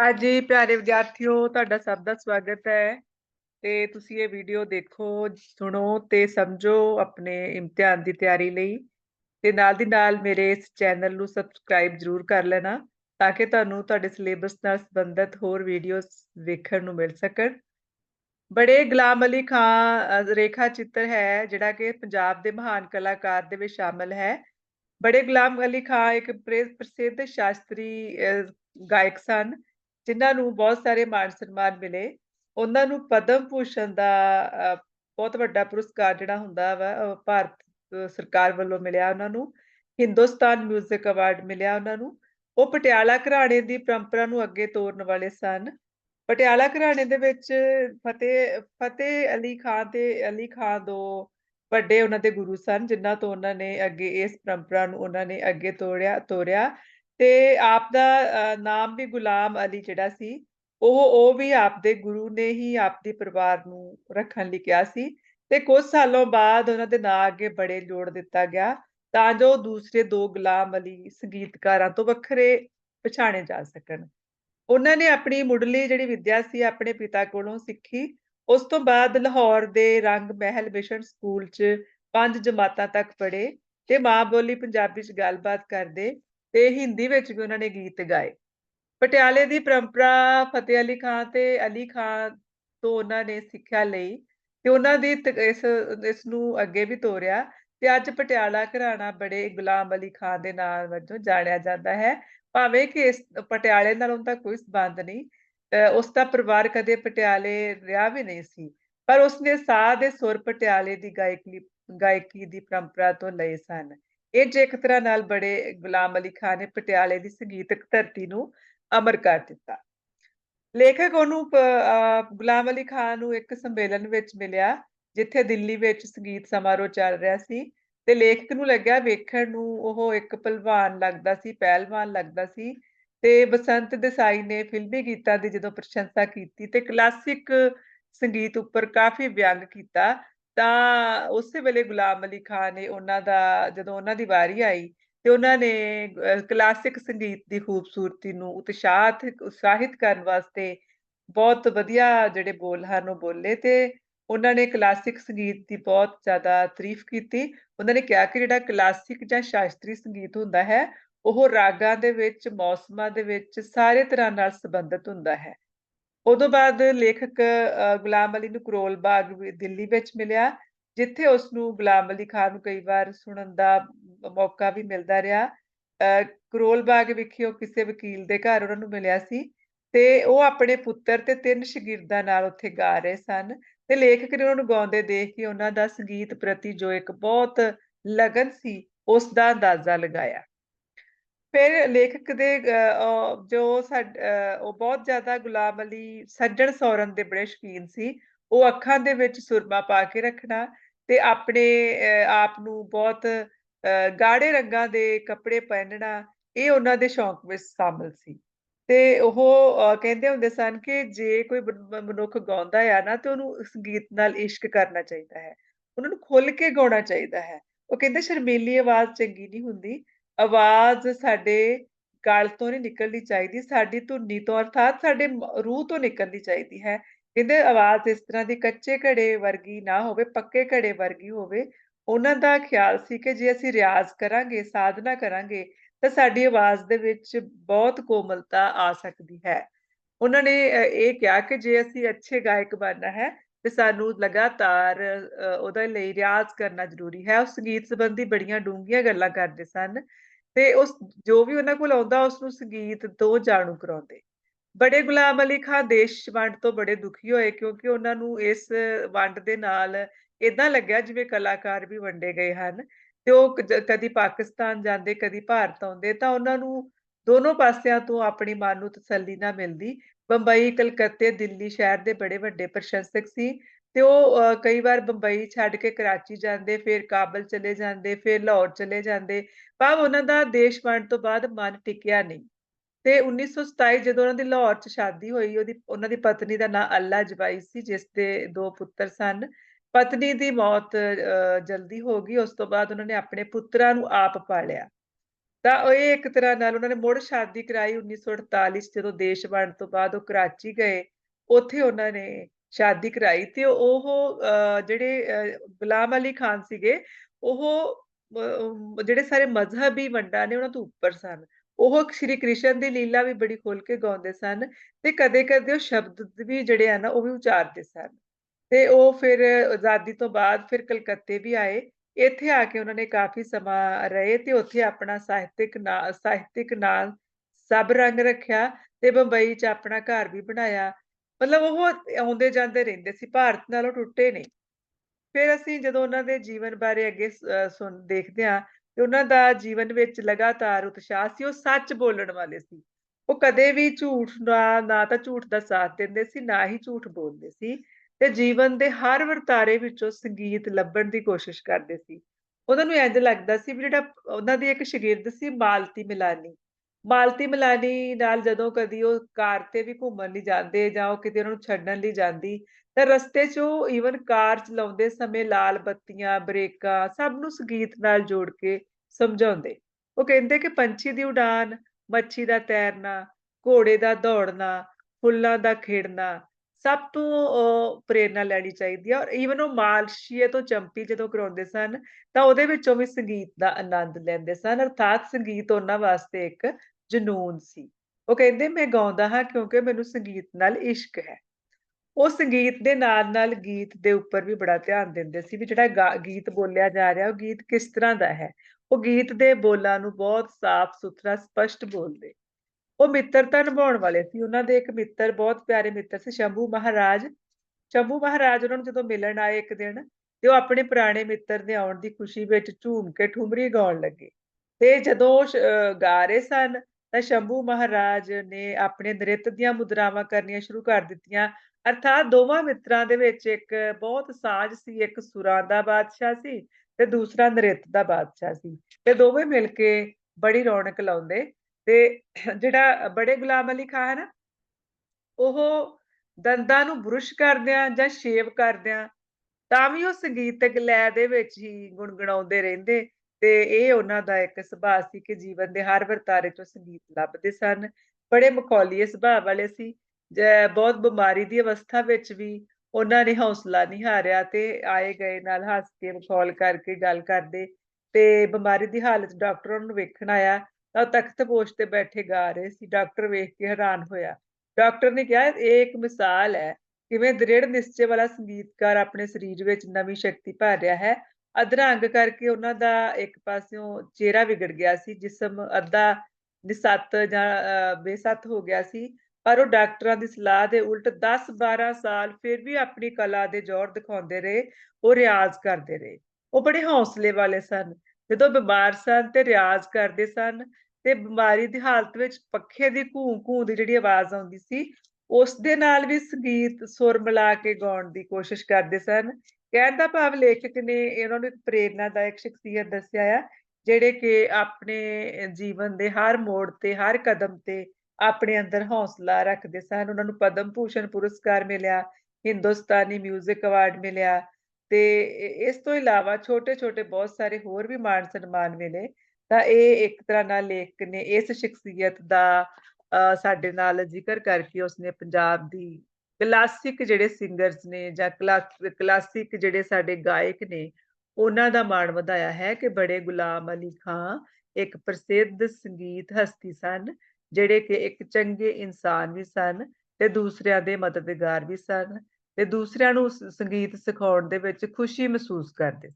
ਹਾਂਜੀ ਪਿਆਰੇ ਵਿਦਿਆਰਥੀਓ, ਤੁਹਾਡਾ ਸਭ ਦਾ ਸਵਾਗਤ ਹੈ। ਤੇ ਤੁਸੀਂ ਇਹ ਵੀਡੀਓ ਦੇਖੋ, ਸੁਣੋ ਤੇ ਸਮਝੋ ਆਪਣੇ ਇਮਤਿਹਾਨ ਦੀ ਤਿਆਰੀ ਲਈ। ਤੇ ਨਾਲ ਦੀ ਨਾਲ ਮੇਰੇ ਇਸ ਚੈਨਲ ਨੂੰ ਸਬਸਕ੍ਰਾਈਬ ਜ਼ਰੂਰ ਕਰ ਲੈਣਾ, ਤਾਂ ਕਿ ਤੁਹਾਨੂੰ ਤੁਹਾਡੇ ਸਿਲੇਬਸ ਨਾਲ ਸੰਬੰਧਿਤ ਹੋਰ ਵੀਡੀਓਜ਼ ਵੇਖਣ ਨੂੰ ਮਿਲ ਸਕਣ। ਬੜੇ ਗੁਲਾਮ ਅਲੀ ਖਾਨ ਰੇਖਾ ਚਿੱਤਰ ਹੈ, ਜਿਹੜਾ ਕਿ ਪੰਜਾਬ ਦੇ ਮਹਾਨ ਕਲਾਕਾਰ ਦੇ ਵਿੱਚ ਸ਼ਾਮਲ ਹੈ। ਬੜੇ ਗੁਲਾਮ ਅਲੀ ਖਾਨ ਇੱਕ ਪ੍ਰਸਿੱਧ ਸ਼ਾਸਤਰੀ ਗਾਇਕ ਸਨ। ਜਿਨ੍ਹਾਂ ਨੂੰ ਬਹੁਤ ਸਾਰੇ ਮਾਣ ਸਨਮਾਨ ਮਿਲੇ, ਉਹਨਾਂ ਨੂੰ ਪਦਮ ਭੂਸ਼ਣ ਦਾ ਬਹੁਤ ਵੱਡਾ ਪੁਰਸਕਾਰ ਜਿਹੜਾ ਹੁੰਦਾ ਵਾ ਭਾਰਤ ਸਰਕਾਰ ਵੱਲੋਂ ਮਿਲਿਆ ਉਹਨਾਂ ਨੂੰ। ਹਿੰਦੁਸਤਾਨ 뮤직 ਅਵਾਰਡ ਮਿਲਿਆ ਉਹਨਾਂ ਨੂੰ। ਉਹ ਪਟਿਆਲਾ ਘਰਾਣੇ ਦੀ ਪਰੰਪਰਾ ਨੂੰ ਅੱਗੇ ਤੋਰਨ ਵਾਲੇ ਸਨ। ਪਟਿਆਲਾ ਘਰਾਣੇ ਦੇ ਵਿੱਚ ਫਤਿਹ ਫਤਿਹ ਅਲੀ ਖਾਨ ਤੇ ਅਲੀ ਖਾਨ ਦੋ ਵੱਡੇ ਉਹਨਾਂ ਦੇ ਗੁਰੂ ਸਨ, ਜਿਨ੍ਹਾਂ ਤੋਂ ਉਹਨਾਂ ਨੇ ਅੱਗੇ ਇਸ ਪਰੰਪਰਾ ਨੂੰ ਉਹਨਾਂ ਨੇ ਅੱਗੇ ਤੋੜਿਆ, ਤੋਰਿਆ। ਤੇ ਆਪ ਦਾ ਨਾਮ ਵੀ ਗੁਲਾਮ ਅਲੀ ਜਿਹੜਾ ਸੀ, ਉਹ ਉਹ ਵੀ ਆਪ ਦੇ ਗੁਰੂ ਨੇ ਹੀ ਆਪ ਦੀ ਪਰਿਵਾਰ ਨੂੰ ਰੱਖਣ ਲਈ ਕਿਹਾ ਸੀ ਤੇ ਕੁਝ ਸਾਲਾਂ ਬਾਅਦ ਉਹਨਾਂ ਦੇ ਨਾਂ ਅੱਗੇ ਬੜੇ ਜੋੜ ਦਿੱਤਾ ਗਿਆ ਤਾਂ ਜੋ ਦੂਸਰੇ ਦੋ ਗੁਲਾਮ ਅਲੀ ਸੰਗੀਤਕਾਰਾਂ ਤੋਂ ਵੱਖਰੇ ਪਛਾਣੇ ਜਾ ਸਕਣ। ਉਹਨਾਂ ਨੇ ਆਪਣੀ ਮੁੱਢਲੀ ਜਿਹੜੀ ਵਿੱਦਿਆ ਸੀ ਆਪਣੇ ਪਿਤਾ ਕੋਲੋਂ ਸਿੱਖੀ। ਉਸ ਤੋਂ ਬਾਅਦ ਲਾਹੌਰ ਦੇ ਰੰਗ ਮਹਿਲ ਮਿਸ਼ਨ ਸਕੂਲ 'ਚ ਪੰਜ ਜਮਾਤਾਂ ਤੱਕ ਪੜ੍ਹੇ ਤੇ ਮਾਂ ਬੋਲੀ ਪੰਜਾਬੀ 'ਚ ਗੱਲਬਾਤ ਕਰਦੇ ਤੇ ਹਿੰਦੀ ਵਿੱਚ ਵੀ ਉਹਨਾਂ ਨੇ ਗੀਤ ਗਾਏ। ਪਟਿਆਲੇ ਦੀ ਪਰੰਪਰਾ ਫਤਿਹ ਅਲੀ ਖਾਨ ਤੇ ਅਲੀ ਖਾਨ ਤੋਂ ਉਹਨਾਂ ਨੇ ਸਿੱਖਿਆ ਲਈ ਤੇ ਉਹਨਾਂ ਦੀ ਇਸ ਇਸ ਨੂੰ ਅੱਗੇ ਵੀ ਤੋਰਿਆ ਤੇ ਅੱਜ ਪਟਿਆਲਾ ਘਰਾਣਾ ਬੜੇ ਗੁਲਾਮ ਅਲੀ ਖਾਨ ਦੇ ਨਾਮ ਵਜੋਂ ਜਾਣਿਆ ਜਾਂਦਾ ਹੈ। ਭਾਵੇਂ ਕਿ ਇਸ ਪਟਿਆਲੇ ਨਾਲ ਉਹਦਾ ਕੋਈ ਸਬੰਧ ਨਹੀਂ ਉਸ ਦਾ ਪਰਿਵਾਰ ਕਦੇ ਪਟਿਆਲੇ ਰਿਹਾ ਵੀ ਨਹੀਂ ਸੀ, ਪਰ ਉਸਨੇ ਸਾਹ ਦੇ ਸੁਰ ਪਟਿਆਲੇ ਦੀ ਗਾਇਕੀ ਗਾਇਕੀ ਦੀ ਪਰੰਪਰਾ ਤੋਂ ਲਏ ਸਨ। ਇਹ ਜੇ ਨਾਲ ਬੜੇ ਗੁਲਾਮ ਅਲੀ ਖਾਨ ਨੇ ਪਟਿਆਲੇ ਦੀ ਸੰਗੀਤਕ ਧਰਤੀ ਨੂੰ ਅਮਰ ਕਰ ਦਿੱਤਾ। ਲੇਖਕ ਉਹਨੂੰ ਗੁਲਾਮ ਅਲੀ ਖਾਨ ਨੂੰ ਇੱਕ ਸੰਮੇਲਨ ਵਿੱਚ ਮਿਲਿਆ, ਜਿੱਥੇ ਦਿੱਲੀ ਵਿੱਚ ਸੰਗੀਤ ਸਮਾਰੋਹ ਚੱਲ ਰਿਹਾ ਸੀ ਤੇ ਲੇਖਕ ਨੂੰ ਲੱਗਿਆ ਵੇਖਣ ਨੂੰ ਉਹ ਇੱਕ ਪਹਿਲਵਾਨ ਲੱਗਦਾ ਸੀ, ਪਹਿਲਵਾਨ ਲੱਗਦਾ ਸੀ ਤੇ ਬਸੰਤ ਦੇਸਾਈ ਨੇ ਫਿਲਮੀ ਗੀਤਾਂ ਦੀ ਜਦੋਂ ਪ੍ਰਸ਼ੰਸਾ ਕੀਤੀ ਤੇ ਕਲਾਸਿਕ ਸੰਗੀਤ ਉੱਪਰ ਕਾਫੀ ਵਿਅੰਗ ਕੀਤਾ ਤਾਂ ਉਸੇ ਵੇਲੇ ਗੁਲਾਮ ਅਲੀ ਖਾਨ ਨੇ ਉਹਨਾਂ ਦਾ, ਜਦੋਂ ਉਹਨਾਂ ਦੀ ਵਾਰੀ ਆਈ ਤੇ ਉਹਨਾਂ ਨੇ ਕਲਾਸਿਕ ਸੰਗੀਤ ਦੀ ਖੂਬਸੂਰਤੀ ਨੂੰ ਉਤਸ਼ਾਹਤ, ਉਤਸ਼ਾਹਿਤ ਕਰਨ ਵਾਸਤੇ ਬਹੁਤ ਵਧੀਆ ਜਿਹੜੇ ਬੋਲ ਹਨ ਉਹ ਬੋਲੇ ਤੇ ਉਹਨਾਂ ਨੇ ਕਲਾਸਿਕ ਸੰਗੀਤ ਦੀ ਬਹੁਤ ਜ਼ਿਆਦਾ ਤਾਰੀਫ ਕੀਤੀ। ਉਹਨਾਂ ਨੇ ਕਿਹਾ ਕਿ ਜਿਹੜਾ ਕਲਾਸਿਕ ਜਾਂ ਸ਼ਾਸਤਰੀ ਸੰਗੀਤ ਹੁੰਦਾ ਹੈ, ਉਹ ਰਾਗਾਂ ਦੇ ਵਿੱਚ, ਮੌਸਮਾਂ ਦੇ ਵਿੱਚ ਸਾਰੇ ਤਰ੍ਹਾਂ ਨਾਲ ਸੰਬੰਧਿਤ ਹੁੰਦਾ ਹੈ। ਉਦੋਂ ਬਾਅਦ ਲੇਖਕ ਗੁਲਾਮ ਅਲੀ ਨੂੰ ਕਰੋਲ ਬਾਗ ਦਿੱਲੀ ਵਿੱਚ ਮਿਲਿਆ, ਜਿੱਥੇ ਉਸ ਨੂੰ ਗੁਲਾਮ ਅਲੀ ਖਾਨ ਨੂੰ ਕਈ ਵਾਰ ਸੁਣਨ ਦਾ ਮੌਕਾ ਵੀ ਮਿਲਦਾ ਰਿਹਾ। ਕਰੋਲ ਬਾਗ ਵਿਖੇ ਉਹ ਕਿਸੇ ਵਕੀਲ ਦੇ ਘਰ ਉਹਨਾਂ ਨੂੰ ਮਿਲਿਆ ਸੀ ਤੇ ਉਹ ਆਪਣੇ ਪੁੱਤਰ ਤੇ ਤਿੰਨ ਸ਼ਾਗਿਰਦਾਂ ਨਾਲ ਉੱਥੇ ਗਾ ਰਹੇ ਸਨ ਤੇ ਲੇਖਕ ਨੇ ਉਹਨਾਂ ਨੂੰ ਗਾਉਂਦੇ ਦੇਖ ਕੇ ਉਹਨਾਂ ਦਾ ਸੰਗੀਤ ਪ੍ਰਤੀ ਜੋ ਇੱਕ ਬਹੁਤ ਲਗਨ ਸੀ ਉਸ ਦਾ ਅੰਦਾਜ਼ਾ ਲਗਾਇਆ। ਫਿਰ ਲੇਖਕ ਦੇ ਜੋ ਉਹ ਬਹੁਤ ਜ਼ਿਆਦਾ ਗੁਲਾਮ ਅਲੀ ਸੱਜਣ ਸੌਰਨ ਦੇ ਬੜੇ ਸ਼ਕੀਨ ਸੀ। ਉਹ ਅੱਖਾਂ ਦੇ ਵਿੱਚ ਸੁਰਮਾ ਪਾ ਕੇ ਰੱਖਣਾ ਤੇ ਆਪਣੇ ਆਪ ਨੂੰ ਬਹੁਤ ਗਾੜੇ ਰੰਗਾਂ ਦੇ ਕੱਪੜੇ ਪਹਿਨਣਾ, ਇਹ ਉਹਨਾਂ ਦੇ ਸ਼ੌਂਕ ਵਿੱਚ ਸ਼ਾਮਲ ਸੀ। ਤੇ ਉਹ ਕਹਿੰਦੇ ਹੁੰਦੇ ਸਨ ਕਿ ਜੇ ਕੋਈ ਮਨੁੱਖ ਗਾਉਂਦਾ ਆ ਨਾ ਤੇ ਉਹਨੂੰ ਸੰਗੀਤ ਨਾਲ ਇਸ਼ਕ ਕਰਨਾ ਚਾਹੀਦਾ ਹੈ। ਉਹਨਾਂ ਨੂੰ ਖੁੱਲ ਕੇ ਗਾਉਣਾ ਚਾਹੀਦਾ ਹੈ। ਉਹ ਕਹਿੰਦੇ ਸ਼ਰਮੀਲੀ ਆਵਾਜ਼ ਚੰਗੀ ਨਹੀਂ ਹੁੰਦੀ। ਆਵਾਜ਼ ਸਾਡੇ ਗਲ ਤੋਂ ਨਹੀਂ ਨਿਕਲਣੀ ਚਾਹੀਦੀ, ਸਾਡੀ ਧੁਨੀ ਤੋਂ, ਅਰਥਾਤ ਸਾਡੇ ਰੂਹ ਤੋਂ ਨਿਕਲਣੀ ਚਾਹੀਦੀ ਹੈ। ਕਹਿੰਦੇ ਆਵਾਜ਼ ਇਸ ਤਰ੍ਹਾਂ ਦੀ ਕੱਚੇ ਘੜੇ ਵਰਗੀ ਨਾ ਹੋਵੇ, ਪੱਕੇ ਘੜੇ ਵਰਗੀ ਹੋਵੇ। ਉਹਨਾਂ ਦਾ ਖਿਆਲ ਸੀ ਕਿ ਜੇ ਅਸੀਂ ਰਿਆਜ਼ ਕਰਾਂਗੇ, ਸਾਧਨਾ ਕਰਾਂਗੇ, ਤਾਂ ਸਾਡੀ ਆਵਾਜ਼ ਦੇ ਵਿੱਚ ਬਹੁਤ ਕੋਮਲਤਾ ਆ ਸਕਦੀ ਹੈ। ਉਹਨਾਂ ਨੇ ਇਹ ਕਿਹਾ ਕਿ ਜੇ ਅਸੀਂ ਅੱਛੇ ਗਾਇਕ ਬਣਨਾ ਹੈ, ਤੇ ਸਾਨੂੰ ਲਗਾਤਾਰ ਉਹਦੇ ਲਈ ਰਿਆਜ਼ ਕਰਨਾ ਜ਼ਰੂਰੀ ਹੈ। ਉਹ ਸੰਗੀਤ ਸੰਬੰਧੀ ਬੜੀਆਂ ਡੂੰਘੀਆਂ ਗੱਲਾਂ ਕਰਦੇ ਸਨ। ਤੇ ਉਸ, ਜੋ ਵੀ ਉਹਨਾਂ ਕੋਲ ਆਉਂਦਾ ਉਸ ਨੂੰ ਸੰਗੀਤ ਤੋਂ ਜਾਣੂ ਕਰਾਉਂਦੇ। ਬੜੇ ਗੁਲਾਮ ਅਲੀ ਖਾਨ ਦੇਸ਼ ਵੰਡ ਤੋਂ ਬੜੇ ਦੁਖੀ ਹੋਏ, ਕਿਉਂਕਿ ਉਹਨਾਂ ਨੂੰ ਇਸ ਵੰਡ ਦੇ ਨਾਲ ਇਦਾਂ ਲੱਗਿਆ ਜਿਵੇਂ ਕਲਾਕਾਰ ਵੀ ਵੰਡੇ ਗਏ ਹਨ। ਤੇ ਉਹ ਕਦੀ ਪਾਕਿਸਤਾਨ ਜਾਂਦੇ, ਕਦੀ ਭਾਰਤ ਆਉਂਦੇ, ਤਾਂ ਉਹਨਾਂ ਨੂੰ ਦੋਨੋਂ ਪਾਸਿਆਂ ਤੋਂ ਆਪਣੀ ਮਨ ਨੂੰ ਤਸੱਲੀ ਨਾ ਮਿਲਦੀ। ਬੰਬਈ, ਕਲਕੱਤੇ, ਦਿੱਲੀ ਸ਼ਹਿਰ ਦੇ ਬੜੇ ਵੱਡੇ ਪ੍ਰਸ਼ੰਸਕ ਸੀ ਤੇ ਉਹ ਕਈ ਵਾਰ ਬੰਬਈ ਛੱਡ ਕੇ ਕਰਾਚੀ ਜਾਂਦੇ, ਫਿਰ ਕਾਬਲ ਚਲੇ ਜਾਂਦੇ, ਫਿਰ ਲਾਹੌਰ ਚਲੇ ਜਾਂਦੇ। ਭਾਵ ਉਹਨਾਂ ਦਾ ਦੇਸ਼ ਵੰਡ ਤੋਂ ਬਾਅਦ ਮਨ ਟਿਕਿਆ ਨਹੀਂ। ਤੇ 1927 ਜਦੋਂ ਉਹਨਾਂ ਦੀ ਲਾਹੌਰ 'ਚ ਸ਼ਾਦੀ ਹੋਈ, ਉਹਦੀ, ਉਹਨਾਂ ਦੀ ਪਤਨੀ ਦਾ ਨਾਂ ਅੱਲਾ ਜਵਾਈ ਸੀ, ਜਿਸ ਦੇ ਦੋ ਪੁੱਤਰ ਸਨ। ਪਤਨੀ ਦੀ ਮੌਤ ਜਲਦੀ ਹੋ ਗਈ, ਉਸ ਤੋਂ ਬਾਅਦ ਉਹਨਾਂ ਨੇ ਆਪਣੇ ਪੁੱਤਰਾਂ ਨੂੰ ਆਪ ਪਾਲਿਆ। ਤਾਂ ਉਹ ਇਹ ਇੱਕ ਤਰ੍ਹਾਂ ਨਾਲ ਉਹਨਾਂ ਨੇ ਮੁੜ ਸ਼ਾਦੀ ਕਰਾਈ 1948 'ਚ ਜਦੋਂ ਦੇਸ਼ ਵੰਡ ਤੋਂ ਬਾਅਦ ਉਹ ਕਰਾਚੀ ਗਏ, ਉੱਥੇ ਉਹਨਾਂ ਨੇ ਸ਼ਾਦੀ ਕਰਾਈ ਤੇ ਉਹ ਜਿਹੜੇ ਗੁਲਾਮ ਅਲੀ ਖਾਨ ਸੀਗੇ, ਉਹ ਜਿਹੜੇ ਸਾਰੇ ਮਜ਼ਹਬੀ ਵੰਡਾਂ ਨੇ ਉਹਨਾਂ ਤੋਂ ਉੱਪਰ ਸਨ। ਉਹ ਸ਼੍ਰੀ ਕ੍ਰਿਸ਼ਨ ਦੀ ਲੀਲਾ ਵੀ ਬੜੀ ਖੋਲ ਕੇ ਗਾਉਂਦੇ ਸਨ ਤੇ ਕਦੇ-ਕਦੇ ਉਹ ਸ਼ਬਦ ਵੀ ਜਿਹੜੇ ਆ ਨਾ ਉਹ ਵੀ ਉਚਾਰਦੇ ਸਨ। ਤੇ ਉਹ ਫਿਰ ਆਜ਼ਾਦੀ ਤੋਂ ਬਾਅਦ ਫਿਰ ਕਲਕੱਤੇ ਵੀ ਆਏ। ਇੱਥੇ ਆ ਕੇ ਉਹਨਾਂ ਨੇ ਕਾਫ਼ੀ ਸਮਾਂ ਰਹੇ ਤੇ ਉੱਥੇ ਆਪਣਾ ਸਾਹਿਤਿਕ ਨਾਂ ਸਾਹਿਤਿਕ ਨਾਲ ਸਭ ਰੰਗ ਰੱਖਿਆ ਤੇ ਬੰਬਈ 'ਚ ਆਪਣਾ ਘਰ ਵੀ ਬਣਾਇਆ। ਮਤਲਬ ਉਹ ਆਉਂਦੇ ਜਾਂਦੇ ਰਹਿੰਦੇ ਸੀ, ਭਾਰਤ ਨਾਲੋਂ ਟੁੱਟੇ ਨਹੀਂ। ਫਿਰ ਅਸੀਂ ਜਦੋਂ ਉਹਨਾਂ ਦੇ ਜੀਵਨ ਬਾਰੇ ਅੱਗੇ ਸੁਣ ਦੇਖਦੇ ਹਾਂ ਤੇ ਉਹਨਾਂ ਦਾ ਜੀਵਨ ਵਿੱਚ ਲਗਾਤਾਰ ਉਤਸ਼ਾਹ ਸੀ, ਉਹ ਸੱਚ ਬੋਲਣ ਵਾਲੇ ਸੀ। ਉਹ ਕਦੇ ਵੀ ਝੂਠ ਨਾ ਨਾ ਤਾਂ ਝੂਠ ਦਾ ਸਾਥ ਦਿੰਦੇ ਸੀ, ਨਾ ਹੀ ਝੂਠ ਬੋਲਦੇ ਸੀ ਤੇ ਜੀਵਨ ਦੇ ਹਰ ਵਰਤਾਰੇ ਵਿੱਚੋਂ ਸੰਗੀਤ ਲੱਭਣ ਦੀ ਕੋਸ਼ਿਸ਼ ਕਰਦੇ ਸੀ। ਉਹਨਾਂ ਨੂੰ ਇੰਝ ਲੱਗਦਾ ਸੀ ਵੀ ਜਿਹੜਾ ਉਹਨਾਂ ਦੀ ਇੱਕ ਸ਼ਾਗਿਰਦ ਸੀ ਮਾਲਤੀ ਮਿਲਾਨੀ। ਮਾਲਤੀ ਮਿਲਾਨੀ ਨਾਲ ਜਦੋਂ ਕਦੀ ਉਹ ਕਾਰ ਤੇ ਵੀ ਘੁੰਮਣ ਲਈ ਜਾਂਦੇ ਜਾਂ ਉਹ ਕਿਤੇ ਉਹਨਾਂ ਨੂੰ ਛੱਡਣ ਲਈ ਜਾਂਦੀ, ਤਾਂ ਰਸਤੇ 'ਚ ਉਹ ਈਵਨ ਕਾਰ ਚਲਾਉਂਦੇ ਸਮੇਂ ਲਾਲ ਬੱਤੀਆਂ, ਬ੍ਰੇਕਾਂ ਸਭ ਨੂੰ ਸੰਗੀਤ ਨਾਲ ਜੋੜ ਕੇ ਸਮਝਾਉਂਦੇ। ਉਹ ਕਹਿੰਦੇ ਕਿ ਪੰਛੀ ਦੀ ਉਡਾਨ, ਮੱਛੀ ਦਾ ਤੈਰਨਾ, ਘੋੜੇ ਦਾ ਦੌੜਨਾ, ਫੁੱਲਾਂ ਦਾ ਖਿੜਨਾ ਸਭ ਤੋਂ ਅ, ਪ੍ਰੇਰਨਾ ਲੈਣੀ ਚਾਹੀਦੀ ਹੈ ਔਰ ਈਵਨ ਉਹ ਮਾਲਸ਼ੀਏ ਤੋਂ ਚੰਪੀ ਜਦੋਂ ਕਰਾਉਂਦੇ ਸਨ, ਤਾਂ ਉਹਦੇ ਵਿੱਚੋਂ ਵੀ ਸੰਗੀਤ ਦਾ ਆਨੰਦ ਲੈਂਦੇ ਸਨ ਅਰਥਾਤ ਸੰਗੀਤ ਉਹਨਾਂ ਵਾਸਤੇ ਇੱਕ ਜਨੂੰਨ ਸੀ। ਉਹ ਕਹਿੰਦੇ ਮੈਂ ਗਾਉਂਦਾ ਹਾਂ ਕਿਉਂਕਿ ਮੈਨੂੰ ਸੰਗੀਤ ਨਾਲ ਇਸ਼ਕ ਹੈ। ਉਹ ਸੰਗੀਤ ਦੇ ਨਾਲ-ਨਾਲ ਗੀਤ ਦੇ ਉੱਪਰ ਵੀ ਬੜਾ ਧਿਆਨ ਦਿੰਦੇ ਸੀ ਵੀ ਜਿਹੜਾ ਗਾ ਗੀਤ ਬੋਲਿਆ ਜਾ ਰਿਹਾ ਉਹ ਗੀਤ ਕਿਸ ਤਰ੍ਹਾਂ ਦਾ ਹੈ। ਉਹ ਗੀਤ ਦੇ ਬੋਲਾਂ ਨੂੰ ਬਹੁਤ ਸਾਫ਼-ਸੁਥਰਾ ਸਪਸ਼ਟ ਬੋਲਦੇ। ਉਹ ਮਿੱਤਰਤਾ ਨਿਭਾਉਣ ਵਾਲੇ ਸੀ। ਉਹਨਾਂ ਦੇ ਇੱਕ ਮਿੱਤਰ ਬਹੁਤ ਪਿਆਰੇ ਮਿੱਤਰ ਸੀ ਸ਼ੰਭੂ ਮਹਾਰਾਜ। ਸ਼ੰਭੂ ਮਹਾਰਾਜ ਉਹਨਾਂ ਨੂੰ ਜਦੋਂ ਮਿਲਣ ਆਏ ਇੱਕ ਦਿਨ ਤੇ ਉਹ ਆਪਣੇ ਪੁਰਾਣੇ ਮਿੱਤਰ ਦੇ ਆਉਣ ਦੀ ਖੁਸ਼ੀ ਵਿੱਚ ਝੂਮ ਕੇ ਠੁਮਰੀ ਗਾਉਣ ਲੱਗੇ ਤੇ ਜਦੋਂ ਉਹ ਗਾ ਰਹੇ ਸਨ ਤਾਂ ਸ਼ੰਭੂ ਮਹਾਰਾਜ ਨੇ ਆਪਣੇ ਨ੍ਰਿਤ ਦੀਆਂ ਮੁਦਰਾਵਾਂ ਕਰਨੀਆਂ ਸ਼ੁਰੂ ਕਰ ਦਿੱਤੀਆਂ। ਅਰਥਾਤ ਦੋਵਾਂ ਮਿੱਤਰਾਂ ਦੇ ਵਿੱਚ ਇੱਕ ਬਹੁਤ ਸਾਂਝ ਸੀ, ਇੱਕ ਸੁਰਾਂ ਦਾ ਬਾਦਸ਼ਾਹ ਸੀ ਤੇ ਦੂਸਰਾ ਨ੍ਰਿਤ ਦਾ ਬਾਦਸ਼ਾਹ ਸੀ ਤੇ ਦੋਵੇਂ ਮਿਲ ਕੇ ਬੜੀ ਰੌਣਕ ਲਾਉਂਦੇ ਤੇ ਜਿਹੜਾ ਬੜੇ ਗੁਲਾਮ ਅਲੀ ਖਾਨ ਹੈ ਨਾ, ਉਹ ਦੰਦਾਂ ਨੂੰ ਬੁਰਸ਼ ਕਰਦਿਆਂ ਜਾਂ ਸ਼ੇਵ ਕਰਦਿਆਂ ਤਾਂ ਵੀ ਉਹ ਸੰਗੀਤਕ ਲੈਅ ਦੇ ਵਿੱਚ ਹੀ ਗੁਣਗੁਣਾਉਂਦੇ ਰਹਿੰਦੇ ਤੇ ਇਹ ਉਹਨਾਂ ਦਾ ਇੱਕ ਸੁਭਾਅ ਸੀ ਕਿ ਜੀਵਨ ਦੇ ਹਰ ਵਰਤਾਰੇ 'ਚੋਂ ਸੰਗੀਤ ਲੱਭਦੇ ਸਨ। ਬੜੇ ਮਖੌਲੀਏ ਸੁਭਾਅ ਵਾਲੇ ਸੀ। ਬਹੁਤ ਬਿਮਾਰੀ ਦੀ ਅਵਸਥਾ ਵਿੱਚ ਵੀ ਉਹਨਾਂ ਨੇ ਹੌਸਲਾ ਨਹੀਂ ਹਾਰਿਆ ਤੇ ਆਏ ਗਏ ਨਾਲ ਹੱਸ ਕੇ, ਮਖੌਲ ਕਰਕੇ ਗੱਲ ਕਰਦੇ ਤੇ ਬਿਮਾਰੀ ਦੀ ਹਾਲਤ 'ਚ ਡਾਕਟਰ ਉਹਨੂੰ ਵੇਖਣ ਆਇਆ ਤਾਂ ਉਹ ਤਖ਼ਤਪੋਸ਼ ਤੇ ਬੈਠੇ ਗਾ ਰਹੇ ਸੀ। ਡਾਕਟਰ ਵੇਖ ਕੇ ਹੈਰਾਨ ਹੋਇਆ। ਡਾਕਟਰ ਨੇ ਕਿਹਾ ਇਹ ਇੱਕ ਮਿਸਾਲ ਹੈ ਕਿਵੇਂ ਦ੍ਰਿੜ ਨਿਸ਼ਚੇ ਵਾਲਾ ਸੰਗੀਤਕਾਰ ਆਪਣੇ ਸਰੀਰ ਵਿੱਚ ਨਵੀਂ ਸ਼ਕਤੀ ਭਰ ਰਿਹਾ ਹੈ। ਅਧਰੰਗ ਕਰਕੇ ਉਹਨਾਂ ਦਾ ਇੱਕ ਪਾਸਿਓਂ ਚਿਹਰਾ ਵਿਗੜ ਗਿਆ ਸੀ, ਜਿਸਮ ਅੱਧਾ ਨਿਸੱਤ ਜਾਂ ਬੇਸੱਤ ਹੋ ਗਿਆ ਸੀ। ਪਰ ਉਹ ਡਾਕਟਰਾਂ ਦੀ ਸਲਾਹ ਦੇ ਉਲਟ 10-12 ਸਾਲ ਫਿਰ ਵੀ ਆਪਣੀ ਕਲਾ ਦੇ ਜ਼ੋਰ ਦਿਖਾਉਂਦੇ ਰਹੇ। ਉਹ ਰਿਆਜ਼ ਕਰਦੇ ਰਹੇ। ਉਹ ਬੜੇ ਹੌਸਲੇ ਵਾਲੇ ਸਨ। ਜਦੋਂ ਬਿਮਾਰ ਸਨ ਤੇ ਰਿਆਜ਼ ਕਰਦੇ ਸਨ ਤੇ ਬਿਮਾਰੀ ਦੀ ਹਾਲਤ ਵਿੱਚ ਪੱਖੇ ਦੀ ਘੂੰ-ਘੂੰ ਦੀ ਜਿਹੜੀ ਆਵਾਜ਼ ਆਉਂਦੀ ਸੀ, ਉਸ ਦੇ ਨਾਲ ਵੀ ਸੰਗੀਤ ਸੁਰ ਮਿਲਾ ਕੇ ਗਾਉਣ ਦੀ ਕੋਸ਼ਿਸ਼ ਕਰਦੇ ਸਨ। ਕਹਿਣ ਦਾ ਭਾਵ ਲੇਖਕ ਨੇ ਇਹਨਾਂ ਨੂੰ ਇੱਕ ਪ੍ਰੇਰਨਾਦਾਇਕ ਸ਼ਖਸੀਅਤ ਦੱਸਿਆ ਆ, ਜਿਹੜੇ ਕਿ ਆਪਣੇ ਜੀਵਨ ਦੇ ਹਰ ਮੋੜ ਤੇ, ਹਰ ਕਦਮ ਤੇ ਆਪਣੇ ਅੰਦਰ ਹੌਸਲਾ ਰੱਖਦੇ ਸਨ। ਉਹਨਾਂ ਨੂੰ ਪਦਮ ਭੂਸ਼ਣ ਪੁਰਸਕਾਰ ਮਿਲਿਆ, ਹਿੰਦੁਸਤਾਨੀ ਮਿਊਜ਼ਿਕ ਅਵਾਰਡ ਮਿਲਿਆ ਤੇ ਇਸ ਤੋਂ ਇਲਾਵਾ ਛੋਟੇ-ਛੋਟੇ ਬਹੁਤ ਸਾਰੇ ਹੋਰ ਵੀ ਮਾਣ ਸਨਮਾਨ ਮਿਲੇ। ਤਾਂ ਇਹ ਇੱਕ ਤਰ੍ਹਾਂ ਨਾਲ ਲੇਖਕ ਨੇ ਇਸ ਸ਼ਖਸੀਅਤ ਦਾ ਅ, ਸਾਡੇ ਨਾਲ ਜ਼ਿਕਰ ਕਰਕੇ ਉਸਨੇ ਪੰਜਾਬ ਦੀ ਕਲਾਸਿਕ ਜਿਹੜੇ ਸਿੰਗਰਸ ਨੇ ਜਾਂ ਕਲਾਸ ਕਲਾਸਿਕ ਜਿਹੜੇ ਸਾਡੇ ਗਾਇਕ ਨੇ, ਉਹਨਾਂ ਦਾ ਮਾਣ ਵਧਾਇਆ ਹੈ ਕਿ ਬੜੇ ਗੁਲਾਮ ਅਲੀ ਖਾਂ ਇੱਕ ਪ੍ਰਸਿੱਧ ਸੰਗੀਤ ਹਸਤੀ ਸਨ, ਜਿਹੜੇ ਕਿ ਇੱਕ ਚੰਗੇ ਇਨਸਾਨ ਵੀ ਸਨ ਤੇ ਦੂਸਰਿਆਂ ਦੇ ਮਦਦਗਾਰ ਵੀ ਸਨ ਤੇ ਦੂਸਰਿਆਂ ਨੂੰ ਸੰਗੀਤ ਸਿਖਾਉਣ ਦੇ ਵਿੱਚ ਖੁਸ਼ੀ ਮਹਿਸੂਸ ਕਰਦੇ।